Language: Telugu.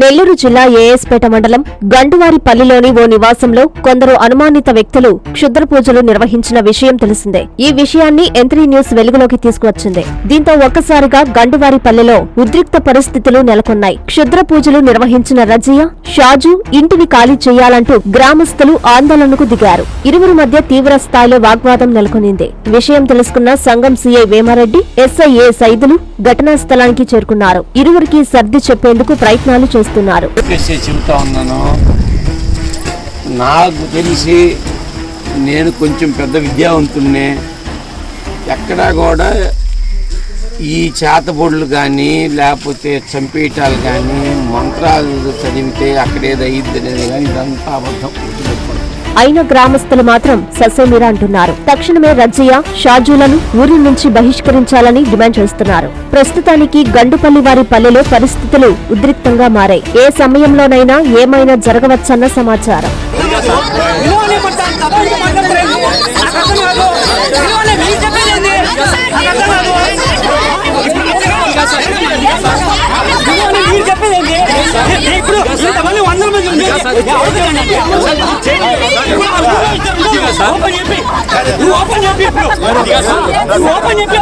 నెల్లూరు జిల్లా ఏఎస్పేట మండలం గండువారిపల్లిలోని ఓ నివాసంలో కొందరు అనుమానిత వ్యక్తులు క్షుద్ర పూజలు నిర్వహించిన విషయం తెలిసిందే. ఈ విషయాన్ని ఎంత్రీ న్యూస్ వెలుగులోకి తీసుకువచ్చింది. దీంతో ఒక్కసారిగా గండువారిపల్లిలో ఉద్రిక్త పరిస్థితులు నెలకొన్నాయి. క్షుద్ర పూజలు నిర్వహించిన రజియా షాజు ఇంటిని ఖాళీ చేయాలంటూ గ్రామస్తులు ఆందోళనకు దిగారు. ఇరువురి మధ్య తీవ్ర స్థాయిలో వాగ్వాదం నెలకొనింది. విషయం తెలుసుకున్న Sangam CI Vemareddy SI A Saidulu ఘటనా స్థలానికి చేరుకున్నారు. ఇరువురికి సర్ది చెప్పేందుకు ప్రయత్నాలు చేస్తున్నారు. నాకు తెలిసి నేను కొంచెం పెద్ద విద్యావంతుడినే ఎక్కడా కూడా ఈ చేతబొడులు కానీ లేకపోతే చంపేయటాలు కానీ మంత్రాలు చదివితే అక్కడేదో అనేది కానీ ఇదంతా అబద్ధం. అయిన గ్రామస్తులు మాత్రం ససేమిరా అంటున్నారు. తక్షణమే రజ్జయ్య షాజులను ఊరి నుంచి బహిష్కరించాలని డిమాండ్ చేస్తున్నారు. ప్రస్తుతానికి గండుపల్లి వారి పల్లెలో పరిస్థితులు ఉద్రిక్తంగా మారాయి. ఏ సమయంలోనైనా ఏమైనా జరగవచ్చన్న సమాచారం. ఓపెన్ చెప్పి ఓపెన్ చెప్పి